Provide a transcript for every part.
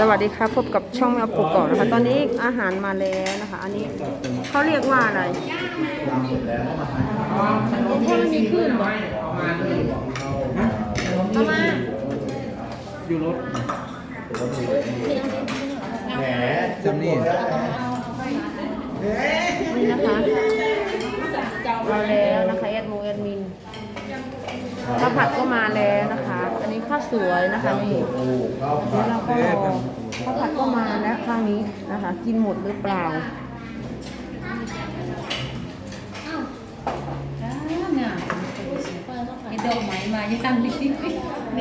สวัสดีครับพบกับช่องแมวปุกก่อนนะคะ ตอนนี้อาหารมาแล้วนะคะ อันนี้เขาเรียกว่าอะไรถ้ามันมีขึ้นเหรอเอามาอยู่รถแหมจำนี่นี่นะคะมาแล้วนะคะแอดมูแอดมินข้าวผัดก็มาแล้วนะคะ ข้าวสวยนะคะนี่แล้วเราก็รอข้าวผัดก็มาแล้วครั้งนี้นะคะ กินหมดหรือเปล่าเห็ดดอกไม้มาย่างดิเอ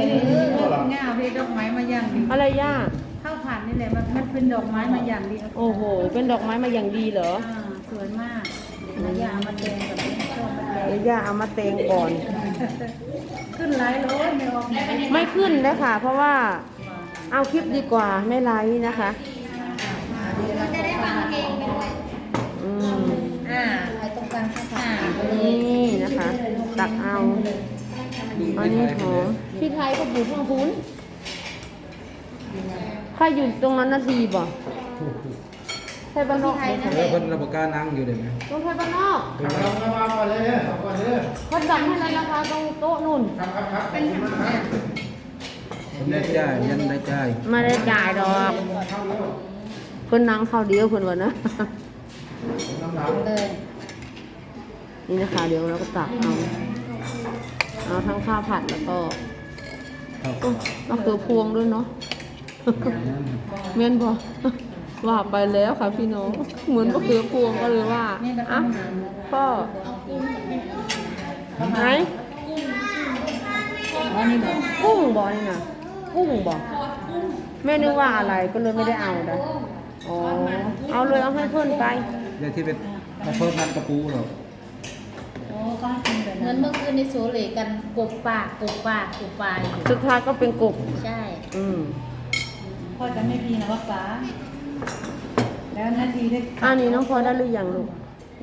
องาเห็ดดอกไม้มาย่างดิอะไรย่าข้าวผัดนี่แหละมันมันเป็นดอกไม้มาย่างดิโอ้โห เป็นดอกไม้มาอย่างดีเหรออ่าสวยมากมาย่างมาแดงกับไม่ชอบมาแดงเดี๋ยวย่าเอามาเตงก่อน ขึ้นไลฟ์เลยไม่ออกไหนไม่ขึ้นเลยค่ะ เพราะว่าเอาคลิปดีกว่าไม่ไลฟ์นะคะอืมอ่าใครต้องการข้าวผัดนี่นะคะ ตักเอาอันนี้หอมพี่ไทยก็อยู่ข้างพุ้นใครอยู่ตรงนั้นนาทีบ่ไทยบ้านนอกไหมคะ แล้วคนรับประกันนั่งอยู่เดี๋ยวนี้ตรงไทยบ้านนอกเอามา เขาดังให้แล้วนะคะตรงโต๊ะนู่น ครับครับครับเป็นขอบคุณมากผมได้จ่ายยันได้จ่ายไม่ได้จ่ายดอกเพิ่นนั่งเข้าเดียวเพิ่นว่านะน้ำหนักเลยนี่นะคะเดี๋ยวเราก็ตักเอาเอาทั้งข้าวผัดแล้วก็ครับโอ้มะเขือพวงด้วยเนาะเมียนบอกว่าไปแล้วค่ะพี่น้องเหมือนมะเขือพวงก็เลยว่าอะพ่อ ไหนอันนี้บอกกุ้งบอกนี่นะกุ้งบอกแม่นึกว่าอะไรก็เลยไม่ได้เอานะอ๋อเอาเลยเอาให้เพื่อนไปเดี๋ยวที่เป็นมาเพิ่มนัดกระปูหรอกโอ้ก็กินแบบเงินั้นนเมื่อคืนในโซเลกันกบปากกบปากกบปลายอยู่สุดท้ายก็เป็นกบใช่ อืมพ่อจะไม่พีนะว่าฟ้าแล้วนาทีได้อันนี้น้องพลอยได้หรือยังลูก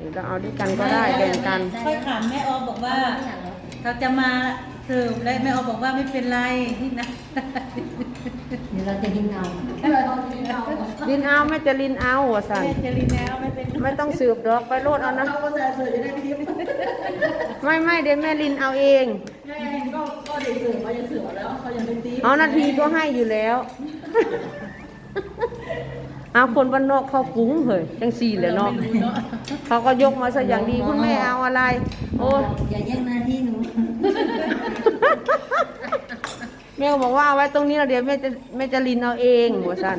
เดี๋ยวเราเอาด้วยกันก็ได้แบ่งกัน ค่อยขำแม่ออบอกว่า เราจะมาเสิร์ฟและแม่ออบอกว่าไม่เป็นไรนี่นะเดี๋ยวเราจะกินเอาลินเอาแม่จะลินเอาหัวสันแม่จะรีแล้วไม่เป็นไม่ต้องสืบดอกไปโลดเอานะไม่ไม่เดี๋ยวแม่ลินเอาเองก็เด็กเสิร์ฟเขาจะเสิร์ฟแล้วเขายังเป็นตีเอานาทีก็ให้อยู่แล้ว เอาคนบ้านนอกเขากุ้งเหยจังสี่เลยเนาะเขาก็ยกมาซะอย่างดีคุณแม่เอาอะไร โอ้ยอย่าแย่งหน้าที่หนูแม่ก็บอกว่าเอาไว้ตรงนี้แล้วเดี๋ยวแม่จะแม่จะลินเอาเองหัวสัน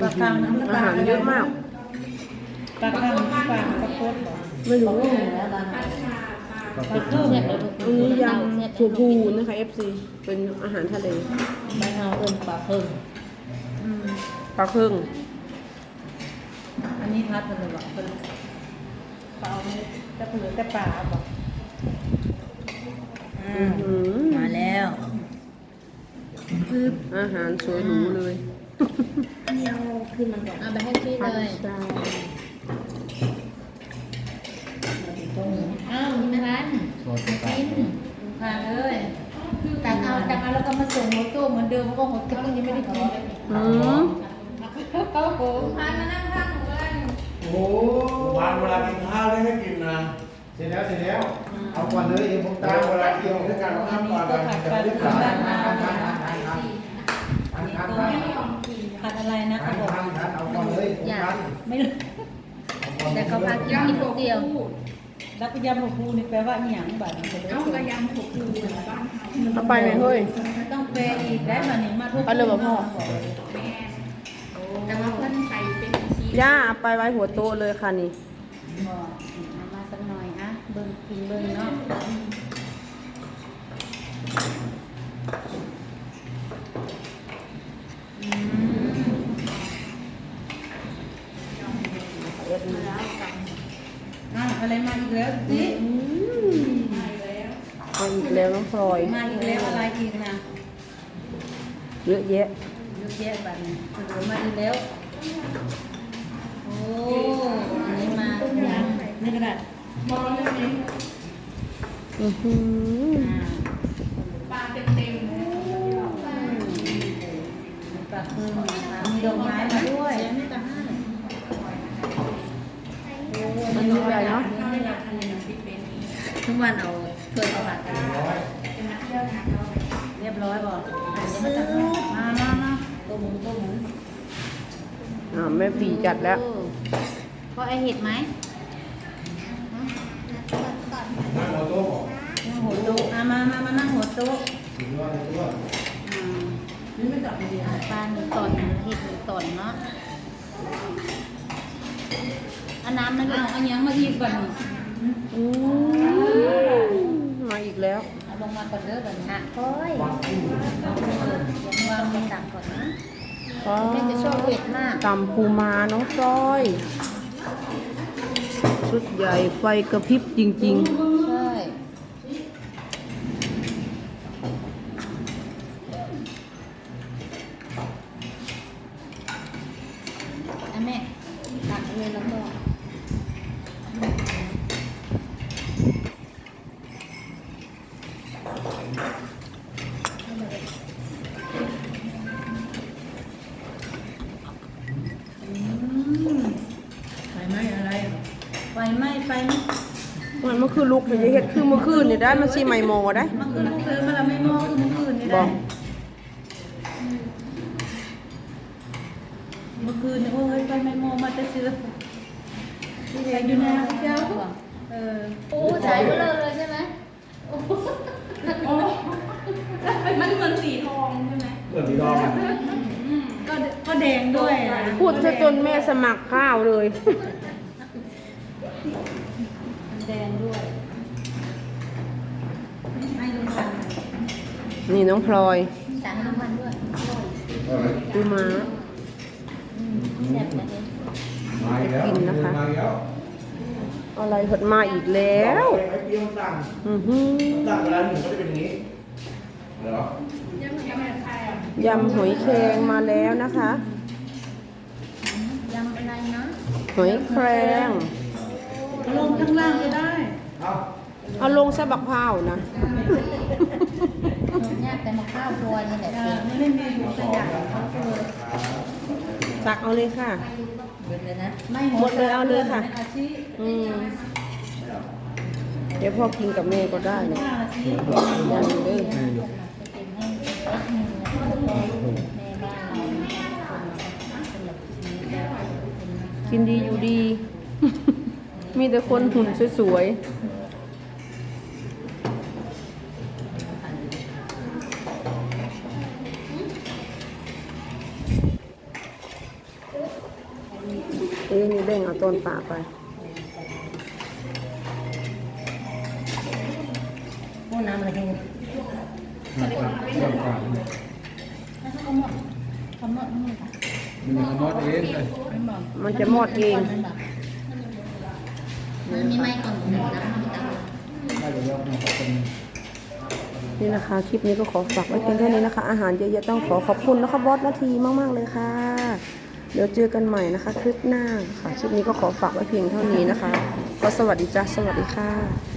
ปลาคังอาหารเยอะมากปลาคังปลาปลาโคตรไม่รู้ขอบ ปลาทูอันนี้ยำถั่วพูนะคะ FC เป็นอาหารทะเลใบเฮาเอินปลาเพิ่งปลาครึ่งอันนี้พัดมันเลยบเป็นปลาเผือแต่ปลาบอกอื้อหือมาแล้วคืออาหารสวยหรูเลยเอาไปให้พี่เลย อ้าวนี่นะคะโชว์ตัวไกินผ่านเลยตักเอาตักเอาแล้วก็มาส่งหัวโต้เหมือนเดิมก็หัวโต้ยังไม่ได้กินอืมเขาโกงพามานั่งข้างหนูเลยโอ้วันเวลากินข้าวได้ให้กินนะ เสร็จแล้วเสร็จแล้ว เอาก่อนเลยเองผมตามเวลาเกี่ยวด้วยกันข้ามก่อนกันจะไม่ได้ขายผัดอะไรนะเขับอกเอาก่อนเลยผมทานไม่รู้แต่เขาพักกินนิดเดียว แล้วก็ยำหมูปูนี่แปลว่าอหย่างบัดนี้ก็เลยเอาไปไหมเฮ้ยต้องแปลอีกได้มานี่มาทุกเอาเลยบอกพ่อแต่ว่าเพื่อนใส่เป็นชีสย่าเอาไปไว้หัวโต๊ะเลยค่ะนี่บอกเอามาสักหน่อยอะเบิ่งกินเบิ่งเนาะอะอ อะไรมาอีกแล้วสิมาอีกแล้วมาอีกแล้วน้องพลอยมาอีกแล้วอะไรอีกนะเยอะแยะเยอะแยะแบบนี้โอมาอีกแล้วโอ้อันนี้มานี่กระดาษมองได้ไหมอือหือปลาเต็มเต็มปลาคือมีดอกไม้มาด้วย ม่ต้องให้มันมีใหญ่เนาะ ทุกวันเอาถ้วยข้าวผัดเรียบร้อยบอกซื้อมามามาตัวหมุนตัวหมุนอ่าแม่ปีจัดแล้ว พอไอเห็ดไหมนั่งหัวโต๊ะบอกนั่งหัวโต๊ะมามามานั่งหัวโต๊ะสุดยอดเลยด้วยอืมปลาหนึ่งตอนเห็ดหนึ่งตอนเนาะ อาน้ำนั่นเอาเอายังมาทีก่อนนี่อืมมาอีกแล้วเอาลงมาก่อนเด้อก่อนนะโอ้ยเดี๋ยววางลงตักก่อนนะแม่จะชอบเผ็ดมากตำปูมาน้องจอย ชุดใหญ่ไฟกระพริบจริงใๆมันเมื่อคืนลุกเดี๋ยวจะเฮ็ดคือเมื่อคืนนี่ได้มันสิใหม่โมได้มันคือลูกเลยมันละไม่มองคือเมื่อคืนนี่บได้อกเมื่อคืนเนี่ยโอ้ยไปไม่มองมาจะซื้อที่ไหนอยู่นะพี่เจ้าเออโอ้สายเบลอเลยใช่ไหมโอ้มันเหมือนสีทองใช่ไหมเปิดดีดองก็ก็แดงด้วยนะพูดซะจนแม่สมัครข้าวเลย มันแดงด้วยให้ลุงพัน นี่น้องพลอยสั่งลุงพันด้วยปูม้าแซ่บนะเนี่ยมาอีกแล้วกินนะคะมาอีกแล้วอะไรหดมาอีกแล้วไอ้เปี้ยวสั่งอือหือสั่งเวลาหนึ่งก็จะเป็นอย่างนี้เหรอยำหอยแครงมาแล้วนะคะยำอะไรนะหอยแครงลงข้างล่างก็ได้ เอาเอาลงใส่บักพร้าวนะ เนี่ยแต่มะข้าวพรวนนี่แหละไม่ได้มีอยู่ขยะเขาเปิดตักเอาเลยค่ะ หมดเลยนะไม่หมดเลยเอาเลยค่ะอาชีพอืมเดี๋ยวพ่อกินกับแม่ก็ได้เนี่ยอาชีพยังเด้อจะเป็นให้เล็กหนึ่งแล้วก็แม่บ้านเราคนสำหรับชีวิตแล้วกินดีอยู่ดี มีแต่คนหุ่นสวยๆ เอ้ยนี่เด้งเอาต้นป่าไปพวกน้ำอะไรกันมาก่อนก่อนก่อนถ้าเขาหมดเขาหมดนี่ค่ะมันมีคำว่าเองเลยไม่บอกมันจะมอดเองมันมีไม้ก่อนหนึ่งนะพี่ตาได้เดี๋ยวเราขอบคุณนี่นะคะ คลิปนี้ก็ขอฝากไว้เพียงแค่นี้นะคะ อาหารเยอะๆต้องขอขอบคุณนะคะบอสนาทีมากๆเลยค่ะ เดี๋ยวเจอกันใหม่นะคะ คลิปหน้าค่ะ คลิปนี้ก็ขอฝากไว้เพียงเท่านี้นะคะ ก็สวัสดีจ้าสวัสดีค่ะ